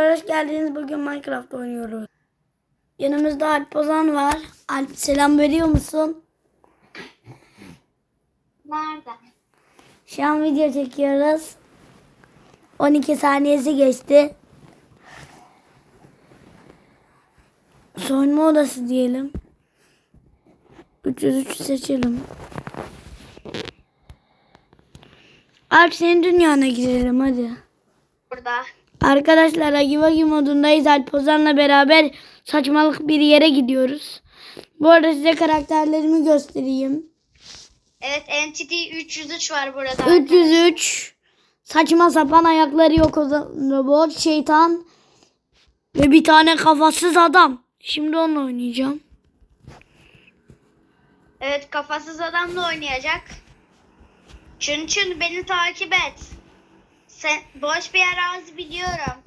Hoş geldiniz. Bugün Minecraft oynuyoruz. Yanımızda Alp Ozan var. Alp selam veriyor musun? Nerede? Şu an video çekiyoruz. 12 saniyesi geçti. Soyunma odası diyelim. 303 seçelim. Alp senin dünyana girelim hadi. Burada. Arkadaşlar Agi Vagi modundayız. Alp Ozan'la beraber saçmalık bir yere gidiyoruz. Bu arada size karakterlerimi göstereyim. Evet Entity 303 var burada. 303 saçma sapan ayakları yok o zaman robot şeytan ve bir tane kafasız adam. Şimdi onunla oynayacağım. Evet kafasız adamla oynayacak. Çün çün beni takip et. Sen boş bir arazi biliyorum.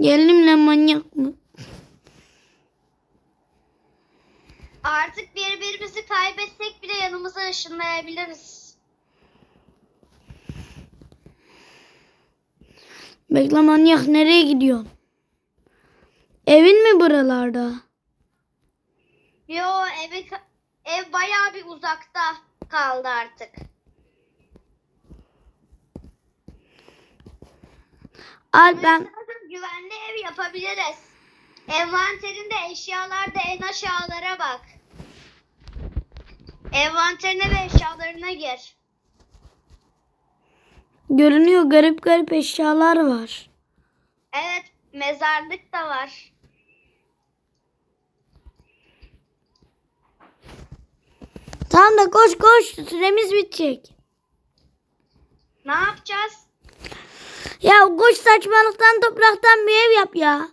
Gelinimle manyak mı? Artık birbirimizi kaybetsek bile yanımıza ışınlayabiliriz. Bekle manyak nereye gidiyorsun? Evin mi buralarda? Yo evi ev bayağı bir uzakta kaldı artık. Alp ben güvenli ev yapabiliriz. Envanterinde eşyalarda en aşağılara bak. Envanterine ve eşyalarına gir. görünüyor garip garip eşyalar var. Evet, mezarlık da var. Tamam da koş koş süremiz bitecek. Ne yapacağız? Ya koş saçmalıktan topraktan bir ev yap ya.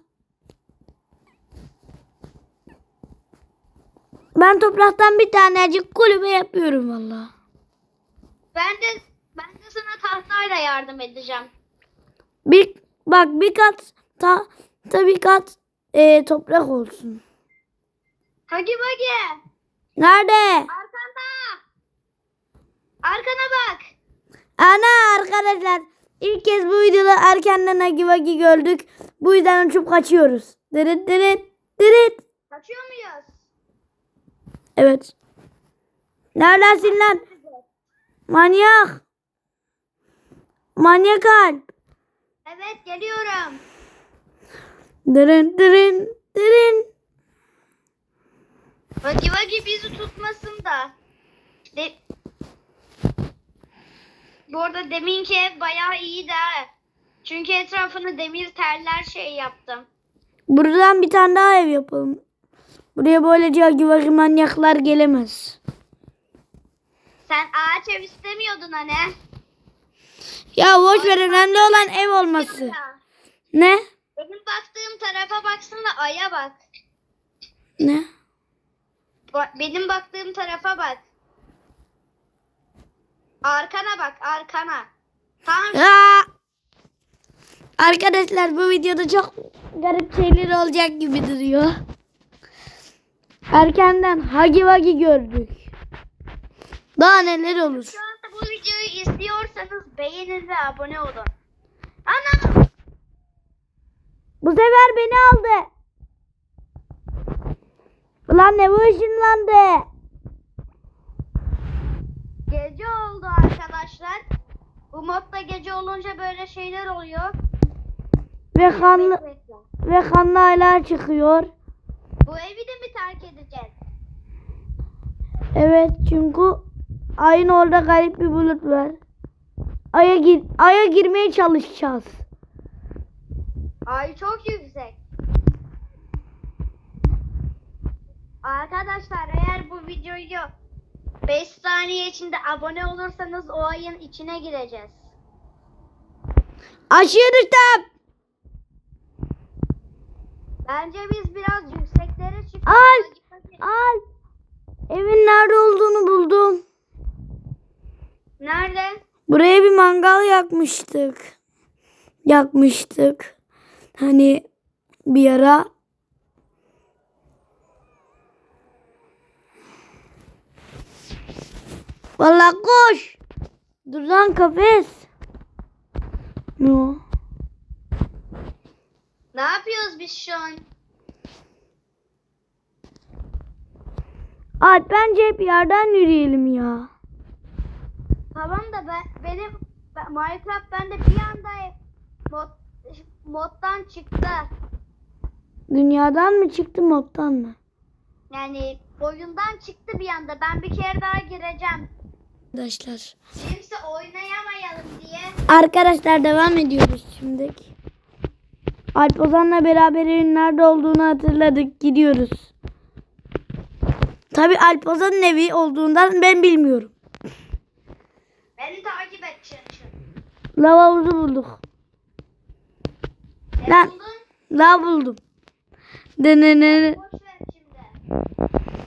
Ben topraktan bir tanecik kulübe yapıyorum valla. Ben de ben de sana tahtayla yardım edeceğim. Bir bak bir kat ta, ta bir kat e, toprak olsun. Hagi Bagi, Nerede? arkanda. Arkana bak. Ana arkadaşlar ilk kez bu videoda erkenden Hagi Vagi gördük. Bu yüzden uçup kaçıyoruz. Dırıt dırıt dırıt. Kaçıyor muyuz? Evet. Neredesin lan? Manyak. Manyak Alp. Evet, geliyorum. Dırın dırın dırın. Hagi Vagi bizi tutmasın da. De Bu arada deminki ev bayağı iyiydi ha. Çünkü etrafını demir teller şey yaptım. Buradan bir tane daha ev yapalım. Buraya böylece Vagi manyaklar gelemez. Sen ağaç ev istemiyordun hani. Ya boş ver önemli olan ev olması. Ne? Benim baktığım tarafa baksana aya bak. Ne? Ba- Benim baktığım tarafa bak. Arkana bak arkana. Tamam Aa! Arkadaşlar bu videoda çok garip şeyler olacak gibi duruyor. Erkenden Hagi Vagi gördük. Daha neler olur? şu anda bu videoyu izliyorsanız beğenin ve abone olun. Ana! Bu sefer beni aldı. Ulan ne bu ışınlandı? Gece oldu arkadaşlar. Modda gece olunca böyle şeyler oluyor. Ve kanlı ve kanlı aylar çıkıyor. Bu evi de mi terk edeceğiz? Evet çünkü ayın orada garip bir bulut var. Aya gir aya girmeye çalışacağız. Ay çok yüksek. Arkadaşlar eğer bu videoyu 5 saniye içinde abone olursanız o ayın içine gireceğiz. Aşağı düştüm. Bence biz biraz yükseklere çıkalım. Alp! Al. Evin nerede olduğunu buldum. Nerede? Buraya bir mangal yakmıştık. Yakmıştık. Hani bir ara. Vallahi koş. Dur lan kafes. Ne o? Ne yapıyoruz biz şu an? Alp bence hep yerden yürüyelim ya. Tamam da ben benim ben- Minecraft bende bir anda mod, moddan çıktı. Dünyadan mı çıktı moddan mı? Yani oyundan çıktı bir anda. Ben bir kere daha gireceğim. Arkadaşlar. Kimse oynayamayalım diye. Arkadaşlar devam ediyoruz şimdi. Alp Ozan'la beraber evin nerede olduğunu hatırladık. Gidiyoruz. Tabi Alp Ozan'ın evi olduğundan ben bilmiyorum. Beni takip et Çırçır. Lav havuzu bulduk. Ne Lan. buldun? Lav buldum. Denene. Boş ver şimdi.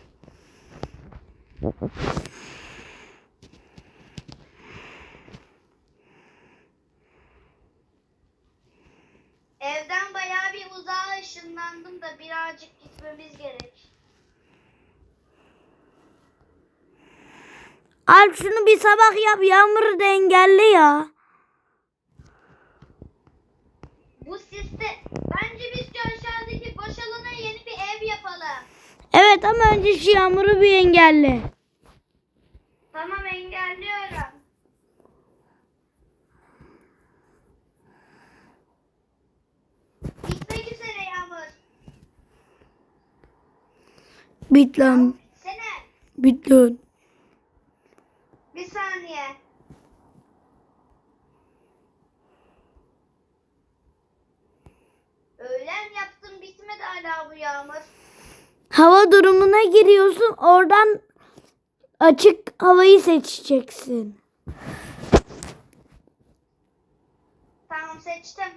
Evden bayağı bir uzağa ışınlandım da birazcık gitmemiz gerek. Alp şunu bir sabah yap. Yağmuru da engelle ya. Bu siste bence biz şu aşağıdaki boş alana yeni bir ev yapalım. Evet ama önce şu yağmuru bir engelle. Tamam engelliyorum. Bitmek üzere Yağmur. Bit lan. Sene Bit lan. bir saniye. Öğlen yaptım bitmedi hala bu Yağmur. Hava durumuna giriyorsun. Oradan açık havayı seçeceksin. Tamam seçtim.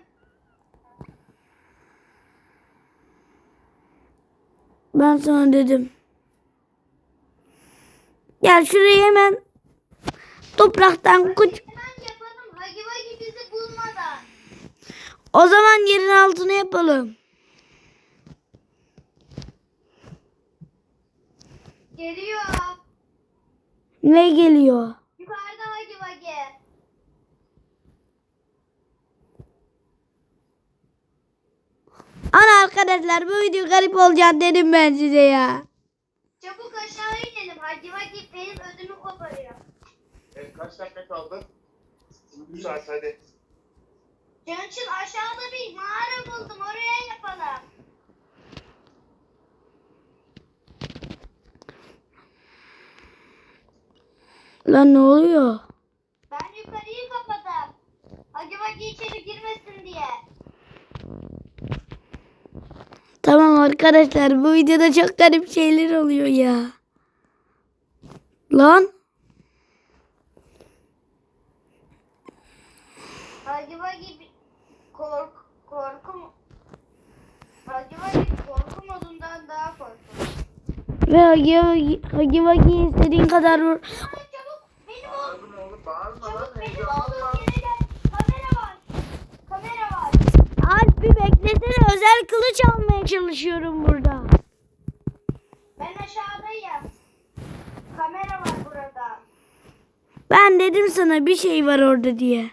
Ben sana dedim. Gel şuraya hemen topraktan kuç. O zaman yerin altını yapalım. Geliyor. Ne geliyor? Yukarıda Hagi Vagi. Ana arkadaşlar bu video garip olacak dedim ben size ya. Çabuk aşağı inelim. Hagi Vagi benim ödümü koparıyor. Evet, kaç dakika kaldı? 3 saat hadi. Cançın aşağıda bir mağara buldum. Oraya yapalım. Lan ne oluyor? Ben yukarıyı kapadım. Hagi Vagi içeri girmesin diye. Tamam arkadaşlar bu videoda çok garip şeyler oluyor ya. Lan Hagi Vagi bir- kork korku mu- Hagi Vagi korku modundan daha korkunç. ve Hagi Hagi istediğin kadar vur. Ay, Çabuk benim oğlum. Bağırma oğlum bağırma lan. Çabuk benim Heyecanlanma. olduğum yere gel. Kamera var. Kamera var. Alp bir beklesene özel kılıç almaya çalışıyorum burada. Ben aşağıdayım. Kamera var burada. Ben dedim sana bir şey var orada diye.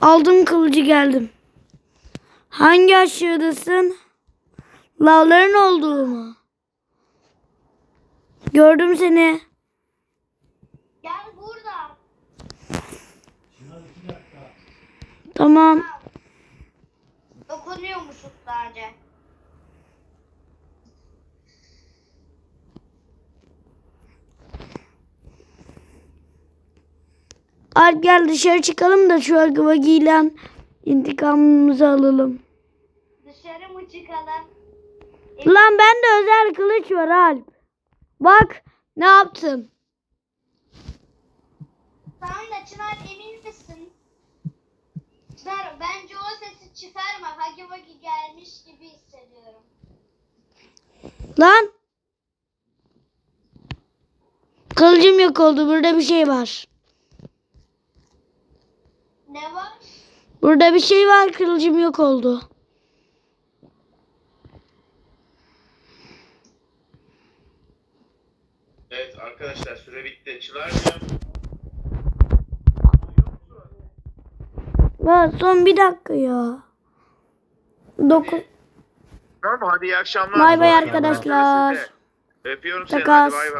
Aldım kılıcı geldim. Hangi aşağıdasın? Lavların olduğu mu? Gördüm seni. Gel burada. Tamam. Dokunuyormuşuz sadece. Alp gel dışarı çıkalım da şu Agvagi'yle intikamımızı alalım. Dışarı mı çıkalım? Lan bende özel kılıç var Alp. Bak ne yaptım. Tamam da Çınar misin? Çınar bence o sesi çıkarma. Hagi Vagi gelmiş gibi hissediyorum. Lan. Kılıcım yok oldu. Burada bir şey var. Ne var? Burada bir şey var. Kılıcım yok oldu. Evet arkadaşlar süre bitti. Çınar'cığım Ya son bir dakika ya. Dokuz. Tamam hadi iyi akşamlar. Bay bay arkadaşlar. Öpüyorum seni. Takas. Hadi bay bay.